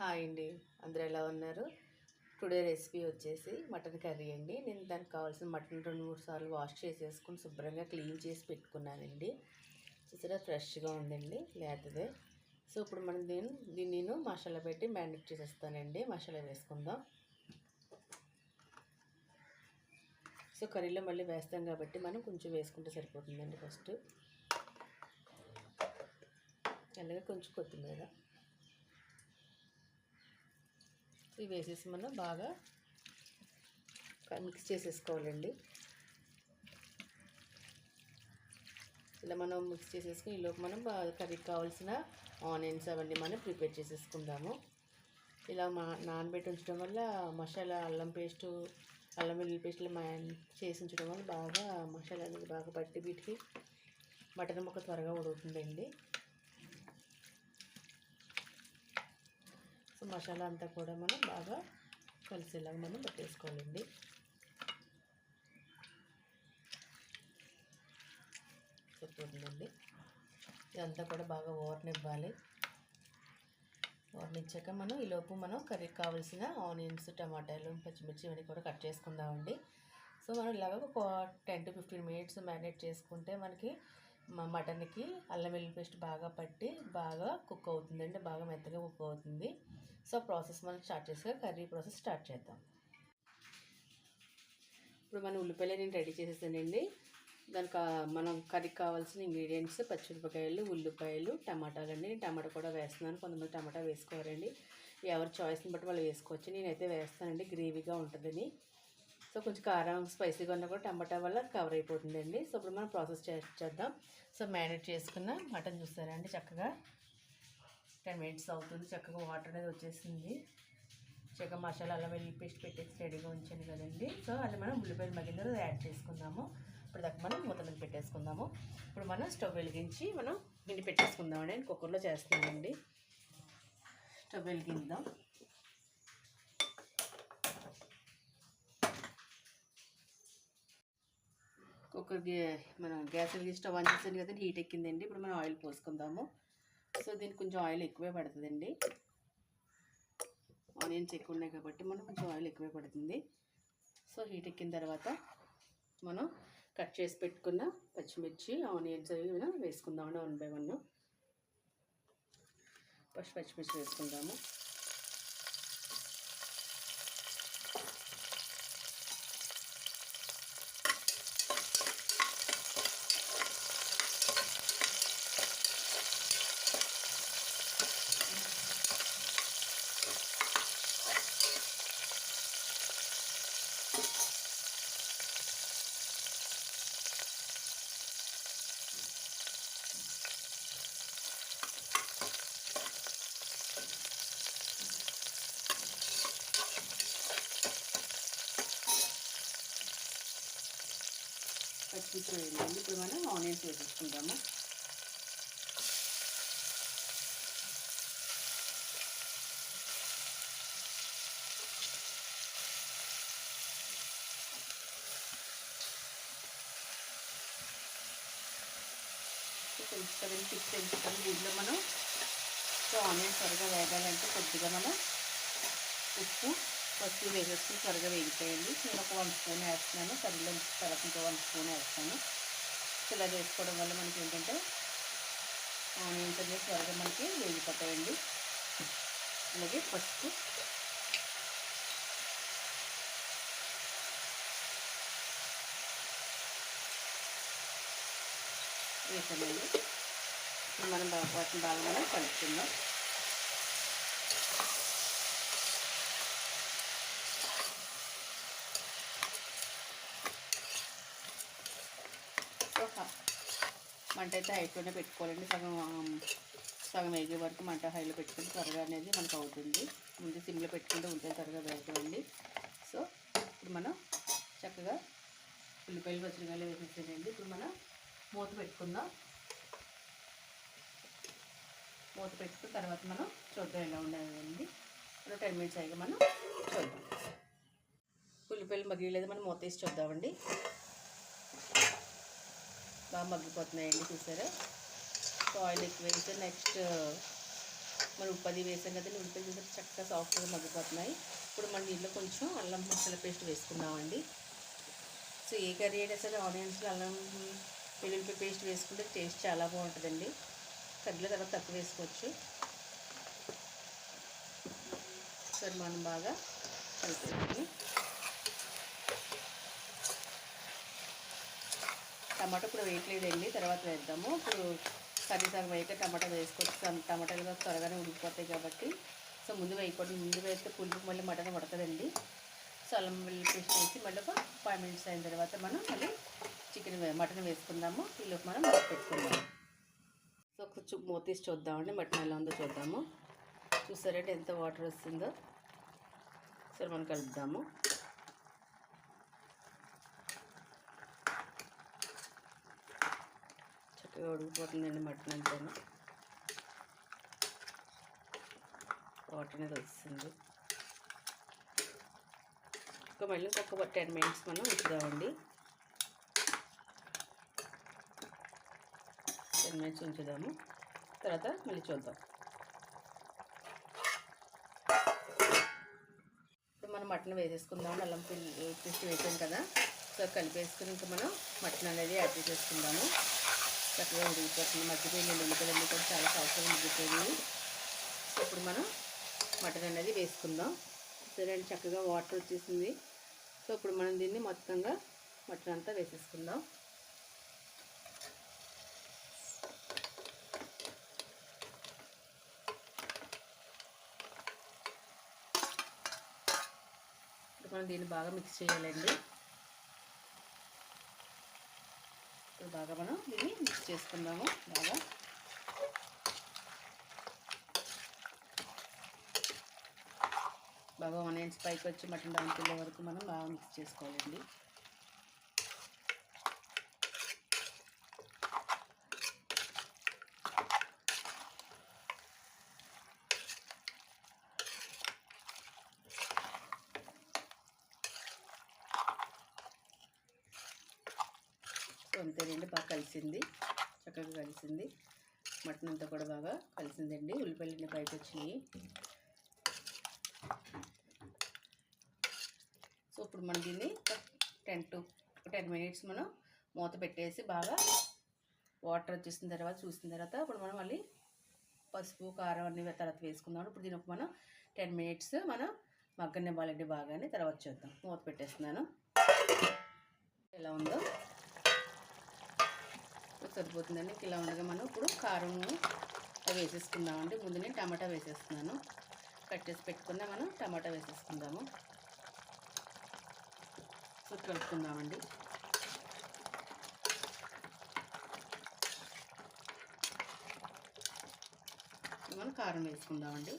Hi అండి. అందరూ ఎలా ఉన్నారు? టుడే రెసిపీ వచ్చేసి మటన్ కర్రీ అండి. నేను దానికి కావాల్సిన మటన్ రెండు మూడు సార్లు వాష్ చేసేసుకుని శుభ్రంగా క్లీన్ చేసి పెట్టుకున్నానండి. చూసారా ఫ్రెష్గా ఉందండి లేతదే. సో ఇప్పుడు మనం దీన్ని దీన్ని నేను మసాలా పెట్టి మ్యాండేట్ చేసేస్తానండి. మసాలా వేసుకుందాం. సో కర్రీలో మళ్ళీ వేస్తాం కాబట్టి మనం కొంచెం వేసుకుంటే సరిపోతుందండి ఫస్ట్. అలాగే కొంచెం కొత్తిమీర. ఇవి వేసేసి మనం బాగా మిక్స్ చేసేసుకోవాలండి. ఇలా మనం మిక్స్ చేసేసుకుని ఈలోపు మనం బాగా కర్రీకి కావాల్సిన ఆనియన్స్ అవన్నీ మనం ప్రిపేర్ చేసేసుకుందాము. ఇలా మా నానబెట్టి ఉంచడం వల్ల మసాలా అల్లం పేస్టు అల్లం వెల్లుల్లి పేస్టులు మా చేసి ఉంచడం వల్ల బాగా మసాలా అనేది బాగా పట్టి వీటికి మటన్ ముక్క త్వరగా ఉడుకుతుందండి. సో మసాలా అంతా కూడా మనం బాగా కలిసేలాగా మనం పట్టేసుకోవాలండి. సరిపోతుందండి. ఇదంతా కూడా బాగా ఓరనివ్వాలి. ఓరనిచ్చాక మనం ఈలోపు మనం కర్రీకి కావాల్సిన ఆనియన్స్ టమాటాలు పచ్చిమిర్చి ఇవన్నీ కూడా కట్ చేసుకుందామండి. సో మనం ఇలాగ ఒక ten to fifteen minutes marinate చేసుకుంటే మనకి మటన్కి అల్లం వెల్లుల్లి పేస్ట్ బాగా పట్టి బాగా కుక్ అవుతుందండి బాగా మెత్తగా కుక్ అవుతుంది. సో ప్రాసెస్ మనం స్టార్ట్ చేసాక కర్రీ ప్రాసెస్ స్టార్ట్ చేద్దాం. ఇప్పుడు మనం ఉల్లిపాయలు నేను రెడీ చేసేసానండి. దానికి మనం కర్రీకి కావాల్సిన ఇంగ్రీడియంట్స్ పచ్చిమిరపకాయలు ఉల్లిపాయలు టమాటాలు అండి. నేను టమాటా కూడా వేస్తున్నాను. కొంతమంది టమాటా వేసుకోవాలండి ఎవరి చాయిస్ని బట్టి వాళ్ళు వేసుకోవచ్చు. నేనైతే వేస్తానండి. గ్రేవీగా ఉంటుందని. సో కొంచెం కారం స్పైసీగా ఉన్నా కూడా టమాటా వల్ల కవర్ అయిపోతుందండి. సో ఇప్పుడు మనం ప్రాసెస్ చేద్దాం. సో మ్యారినేట్ చేసుకున్న మటన్ చూస్తారా అండి చక్కగా? టెన్ మినిట్స్ అవుతుంది. చక్కగా వాటర్ అనేది వచ్చేసింది. చక్కగా మసాలా అల్లం వెళ్ళి పేస్ట్ పెట్టేసి రెడీగా ఉంచాను కదండి. సో అది మనం ఉల్లిపాయలు మగిన యాడ్ చేసుకుందాము. ఇప్పుడు దాకా మనం మూత మీద పెట్టేసుకుందాము. ఇప్పుడు మనం స్టవ్ వెలిగించి మనం పిండి పెట్టేసుకుందామండి నేను కుక్కర్లో చేస్తున్నానండి. స్టవ్ వెలిగిద్దాం కుక్కర్ మన గ్యాస్ వెలిగి స్టవ్ ఆన్ చేసాను కదండి హీట్ ఎక్కిందండి. ఇప్పుడు మనం ఆయిల్ పోసుకుందాము. సో దీనికి కొంచెం ఆయిల్ ఎక్కువే పడుతుందండి. ఆనియన్స్ ఎక్కువ ఉన్నాయి కాబట్టి మనం కొంచెం ఆయిల్ ఎక్కువే పడుతుంది. సో హీట్ ఎక్కిన తర్వాత మనం కట్ చేసి పెట్టుకున్న పచ్చిమిర్చి ఆనియన్స్ అవి మనం వేసుకుందామండి వన్ బై వన్. ఫస్ట్ పచ్చిమిర్చి వేసుకుందాము. పచ్చిమిర్చి ఇప్పుడు మనం ఆనియన్స్ వేసేసుకుంటాము తెలుసు కదండి పెంచుతాం దీంట్లో మనం సో ఆనియన్స్ త్వరగా వేగాలంటే కొద్దిగా మనం ఉప్పు ఫస్ట్ వేసేసుకుని త్వరగా వేగిపోయింది నేను ఒక వన్ స్పూన్ వేస్తున్నాను. కర్రీలో తర్వాత ఇంకో వన్ స్పూన్ వేస్తాను. ఇలా వేసుకోవడం వల్ల మనకి ఏంటంటే ఆనియన్స్ అనేది త్వరగా మనకి వేగిపోతాయండి. అలాగే పసుపు. వేసామండి మనం బాగా వాటిని బాగా మనం కలుపుకుందాం. మంట అయితే హైలోనే పెట్టుకోవాలండి. సగం సగం వేగే వరకు మంట హైలో పెట్టుకుంటే త్వరగా అనేది మనకు అవుతుంది. ముందు సిమ్లో పెట్టుకుంటే ఉంటే త్వరగా వేసుకోండి సో ఇప్పుడు మనం చక్కగా ఉల్లిపాయలు పచ్చిమిరకాయలు వేసేసేయండి. ఇప్పుడు మనం మూత పెట్టుకుందాం. మూత పెట్టుకున్న తర్వాత మనం చూద్దాం ఎలా ఉండాలండి ఇప్పుడు టెన్ మినిట్స్ అయ్యాక మనం చూద్దాం. ఉల్లిపాయలు మగిలేదు మనం మూత వేసి చూద్దామండి. బాగా మగ్గిపోతున్నాయండి చూసారా? సో ఆయిల్ ఎక్కువ వేస్తే నెక్స్ట్ మనం ఉప్పది వేసాం కదండి ఉల్లిపాయలు చూస్తే చక్కగా సాఫ్ట్గా మగ్గిపోతున్నాయి. ఇప్పుడు మన దీంట్లో కొంచెం అల్లం మసాలా పేస్ట్ వేసుకుందామండి. సో ఏ కర్రీ అయినా సరే ఆనియన్స్లో అల్లం వెల్లుల్లిపాయ పేస్ట్ వేసుకుంటే టేస్ట్ చాలా బాగుంటుందండి. కర్రీలో తర్వాత తక్కువ వేసుకోవచ్చు. సరే మనం బాగా కలిపేసుకుని టమాటా ఇప్పుడు వేయట్లేదండి. తర్వాత వేద్దాము. ఇప్పుడు కర్రీ సగం అయితే టమాటా వేసుకోవచ్చు టమాటాలు త్వరగానే ఉడికిపోతాయి కాబట్టి. సో ముందు వేయకూడదు. ముందు వేస్తే పులుపు మళ్ళీ మటన్ ఉడకదండి సో అల్లం వెల్లుల్లి పేస్ట్ వేసి మళ్ళీ ఒక ఫైవ్ మినిట్స్ అయిన తర్వాత మనం మళ్ళీ చికెన్ మటన్ వేసుకుందాము. ఈలోపు మనం మూత పెట్టుకుందాము సో ఒక మూత తీసి చూద్దామండి. మటన్ ఎలా ఉందో చూద్దాము. చూసారంటే ఎంత వాటర్ వస్తుందో. సరే మనం కలుపుదాము చక్కగా ఉడికిపోతుందండి మటన్ అంతాను వాటర్ అనేది వస్తుంది ఇంకా మళ్ళీ ఇంకొక టెన్ మినిట్స్ మనం ఉంచుదామండి. Ten minutes ఉంచుదాము. తర్వాత మళ్ళీ చూద్దాం. ఇప్పుడు మనం మటన్ వేసేసుకుందాం. అల్లం పిల్లి పిచ్చి వేసాం కదా. సో కలిపేసుకుని ఇంకా మనం మటన్ అనేది యాడ్ చేసుకుందాము చక్కగా ఉడికిపోతుంది మగ్గిపోయింది ఉల్లిపాయలు కూడా చాలా అవసరం మగ్గిపోయింది ఇప్పుడు మనం మటన్ అనేది వేసుకుందాం. సరే చక్కగా వాటర్ వచ్చేసింది. సో ఇప్పుడు మనం దీన్ని మొత్తంగా మటన్ అంతా వేసేసుకుందాం. మనం దీన్ని బాగా మిక్స్ చేయాలండి. ఇప్పుడు బాగా మనం దీన్ని మిక్స్ చేసుకుందాము. బాగా. బాగా ఆనియన్స్ పైకి వచ్చి మటన్ డౌన్కి వెళ్ళే వరకు మనం బాగా మిక్స్ చేసుకోవాలండి సో అంతేనండి బాగా కలిసింది చక్కగా కలిసింది. మటన్ అంతా కూడా బాగా కలిసిందండి. ఉల్లిపాయలు పైకి వచ్చినాయి సో ఇప్పుడు మనం దీన్ని టెన్ టు టెన్ మినిట్స్ మనం మూత పెట్టేసి బాగా వాటర్ వచ్చేసిన తర్వాత చూసిన తర్వాత ఇప్పుడు మనం మళ్ళీ పసుపు కారం అన్ని తర్వాత వేసుకుందాం. ఇప్పుడు దీనికి మనం టెన్ మినిట్స్ మనం మగ్గనివ్వాలండి బాగానే. తర్వాత చూద్దాం. మూత పెట్టేస్తున్నాను. ఎలా ఉందో. సరిపోతుందండి. ఇలా ఉండగా మనం ఇప్పుడు కారం వేసేసుకుందామండి. ముందు నేను టమాటా వేసేస్తున్నాను. కట్ చేసి పెట్టుకున్నా మనం టమాటా వేసేసుకుందాము. సో కలుపుకుందామండి. మనం కారం వేసుకుందామండి.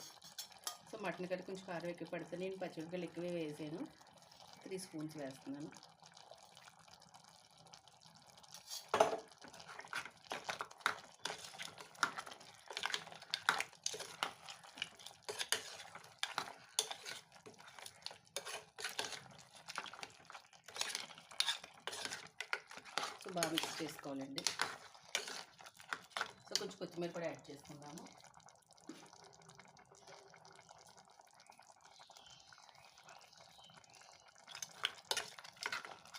సో మటన్ కర్రీ కొంచెం కారం ఎక్కువ పడితే నేను పచ్చిమిరపకాయలు ఎక్కువే వేసాను. త్రీ స్పూన్స్ వేస్తున్నాను సో బాగా మిక్స్ చేసుకోవాలండి సో కొంచెం కొత్తిమీర కూడా యాడ్ చేసుకుందాము.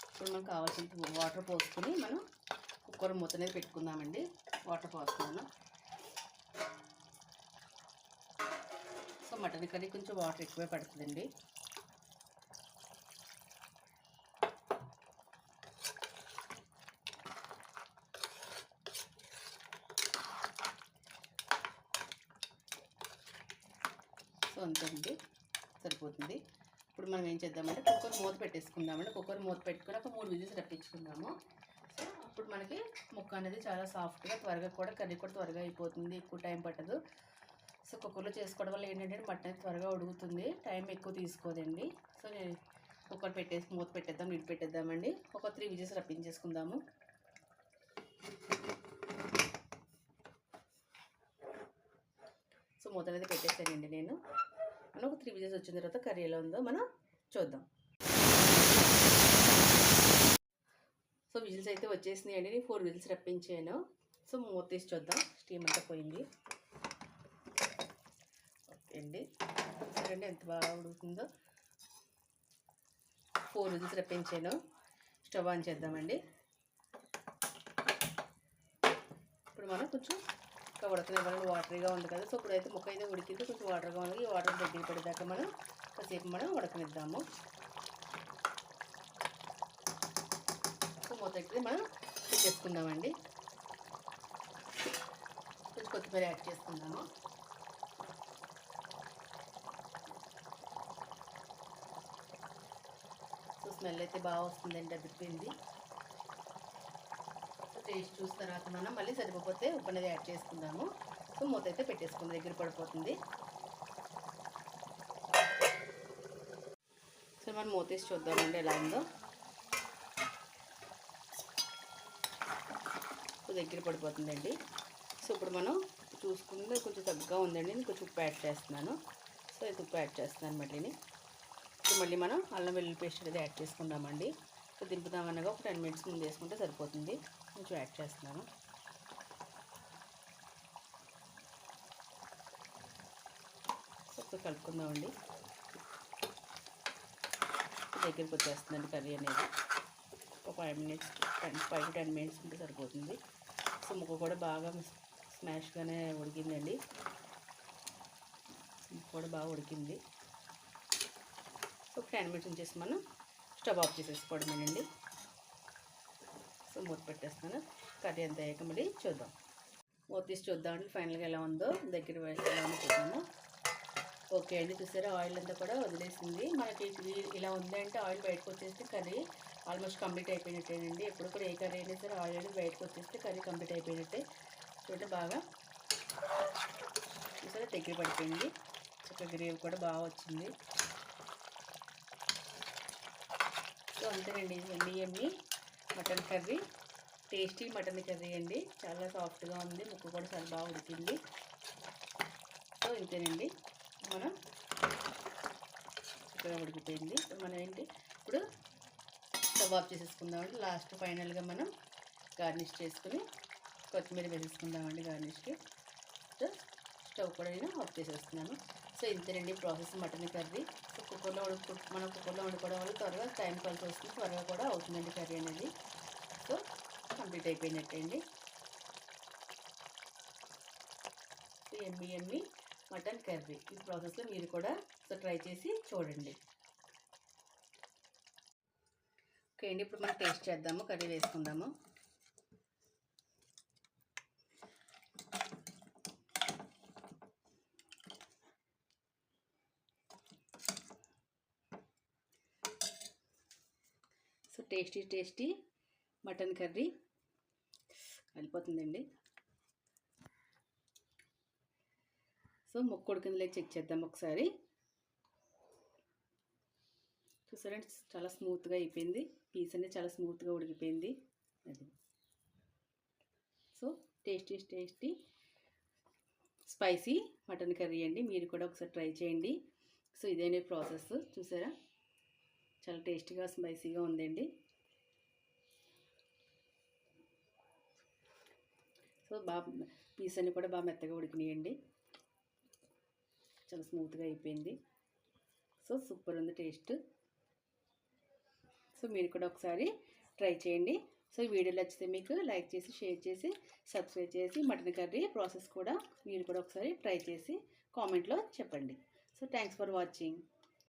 ఇప్పుడు మనకు కావాల్సిన వాటర్ పోసుకొని మనం కుక్కర్ మూత అనేది పెట్టుకుందామండి. వాటర్ పోసుకున్నాను సో మటన్ కర్రీ కొంచెం వాటర్ ఎక్కువే పడుతుందండి. సో సరిపోతుంది. ఇప్పుడు మనం ఏం చేద్దామంటే కుక్కర్ మూత పెట్టేసుకుందామండి. కుక్కర్ మూత పెట్టుకుని ఒక మూడు విజిల్స్ రప్పించుకుందాము. సో అప్పుడు మనకి ముక్క అనేది చాలా సాఫ్ట్గా త్వరగా కూడా కర్రీ కూడా త్వరగా అయిపోతుంది. ఎక్కువ టైం పట్టదు. సో కుక్కర్లో చేసుకోవడం వల్ల ఏంటంటే మటన్ త్వరగా ఉడుగుతుంది టైం ఎక్కువ తీసుకోదండి. సో నేను కుక్కర్ పెట్టేసి మూత పెట్టేద్దాం నీళ్ళు పెట్టేద్దామండి. ఒక త్రీ విజిల్స్ రప్పించేసుకుందాము. సో మూత అనేది పెట్టేసానండి నేను. మనం ఒక త్రీ విజిల్స్ వచ్చిన తర్వాత కర్రీ ఎలా ఉందో మనం చూద్దాం. సో విజిల్స్ అయితే వచ్చేసినాయి అండి నేను ఫోర్ విజిల్స్ రప్పించాను. సో మూత తీసి చూద్దాం. స్టీమ్ అంతా పోయింది. అండి. అండి ఎంత బాగా ఉడుకుతుందో. ఫోర్ విజిల్స్ రప్పించాను. స్టవ్ ఆన్ చేద్దామండి. ఇప్పుడు మనం కొంచెం ఇంకా ఉడకనివ్వాలని వాటర్గా ఉంది కదా. సో ఇప్పుడైతే ముక్క అయితే ఉడికింది. కొంచెం వాటర్గా ఉంది. ఈ వాటర్ దగ్గర పడేదాకా మనం కాసేపు మనం ఉడకనిద్దాము. సో మూత మనం చేసుకుందామండి కొంచెం కొత్తిమీర యాడ్ చేసుకుందాము. సో స్మెల్ అయితే బాగా వస్తుందండి అదిరిపోయింది. టేస్ట్ చూసిన తర్వాత మనం మళ్ళీ సరిపోతే ఉప్పు అనేది యాడ్ చేసుకుందాము. సో మూత అయితే పెట్టేసుకుంది దగ్గర పడిపోతుంది. సో మనం మూత వేసి చూద్దామండి ఎలా ఉందో. సో దగ్గర పడిపోతుందండి. సో ఇప్పుడు మనం చూసుకుంటే కొంచెం తగ్గుగా ఉందండి. నేను కొంచెం ఉప్పు యాడ్ చేస్తున్నాను. సో ఇది ఉప్పు యాడ్ చేస్తున్నాను మళ్ళీని సో మళ్ళీ మనం అల్లం వెల్లుల్లి పేస్ట్ అనేది యాడ్ చేసుకుందామండి. సో దింపుదామనగా ఒక టెన్ మినిట్స్ ముందు వేసుకుంటే సరిపోతుంది. కొంచెం యాడ్ చేస్తున్నాను. సో కలుపుకుందామండి. దగ్గరికి వచ్చేస్తుందండి కర్రీ అనేది. ఒక five minutes ten five to ten minutes ఉంటే సరిపోతుంది. సో ముక్క కూడా బాగా స్మాష్గానే ఉడికిందండి. ముక్క కూడా బాగా ఉడికింది. ఒక టెన్ మినిట్స్ ఉంచేసి మనం స్టవ్ ఆఫ్ చేసేసుకోవడమేనండి. సో మూత పెట్టేస్తాను. కర్రీ ఎంత అయ్యాక మళ్ళీ చూద్దాం. మూత తీసి చూద్దామండి ఫైనల్గా ఎలా ఉందో దగ్గర ఎలా ఉందో చూద్దాము. ఓకే అండి. చూసారా? ఆయిల్ అంతా కూడా వదిలేసింది. మనకి ఇలా ఉంది అంటే ఆయిల్ బయటకు వచ్చేస్తే కర్రీ ఆల్మోస్ట్ కంప్లీట్ అయిపోయినట్టేనండి. ఎప్పుడు కూడా ఏ కర్రీ అయినా సరే ఆయిల్ అనేది బయటకు వచ్చేస్తే కర్రీ కంప్లీట్ అయిపోయినట్టే. చూడండి బాగా. చూసారా? దగ్గర పడిపోయింది. ఒక గ్రేవీ కూడా బాగా వచ్చింది. సో అంతేనండి. ఎమ్మి ఎమ్మి mutton curry. Tasty mutton curry అండి. చాలా సాఫ్ట్గా ఉంది. ముక్క కూడా చాలా బాగా ఉడికింది. సో ఇంతేనండి. మనం ఇక్కడ ఉడికిపోయింది. సో మనం ఏంటి? ఇప్పుడు కబాబ్ చేసేసుకుందామండి. లాస్ట్ ఫైనల్గా మనం గార్నిష్ చేసుకుని కొత్తిమీర వేసేసుకుందామండి గార్నిష్కి. సో స్టవ్ కూడా నేను ఆఫ్ చేసేస్తున్నాను. సో ఇంతేనండి ప్రాసెస్ మటన్ కర్రీ. కుక్కర్లో ఉడుకు మనం కుక్కర్లో వండుకోవడం వల్ల త్వరగా టైం కలిసి వస్తుంది త్వరగా కూడా అవుతుందండి కర్రీ అనేది. సో కంప్లీట్ అయిపోయినట్టండి ఎమ్మి ఎమ్మి మటన్ కర్రీ. ఈ ప్రాసెస్లో మీరు కూడా సో ట్రై చేసి చూడండి. ఓకే అండి ఇప్పుడు మనం టేస్ట్ చేద్దాము కర్రీ వేసుకుందాము so tasty tasty mutton curry వెళ్ళిపోతుందండి. So మొక్క ఉడికిందిలే చెక్ చేద్దాం ఒకసారి. చూసారంటే చాలా స్మూత్గా అయిపోయింది. పీస్ అనేది చాలా స్మూత్గా ఉడికిపోయింది. అది. So tasty tasty spicy mutton curry అండి. మీరు కూడా ఒకసారి ట్రై చేయండి. సో ఇదేనే ప్రాసెస్. చూసారా? చాలా టేస్టీగా స్పైసీగా ఉందండి. సో బాగా పీస్ అన్నీ కూడా బాగా మెత్తగా ఉడికినాయండి. చాలా స్మూత్గా అయిపోయింది. సో సూపర్ ఉంది టేస్ట్. సో మీరు కూడా ఒకసారి ట్రై చేయండి. సో ఈ వీడియో నచ్చితే మీకు లైక్ చేసి షేర్ చేసి సబ్స్క్రైబ్ చేసి మటన్ కర్రీ ప్రాసెస్ కూడా మీరు కూడా ఒకసారి ట్రై చేసి కామెంట్లో చెప్పండి. So thanks for watching.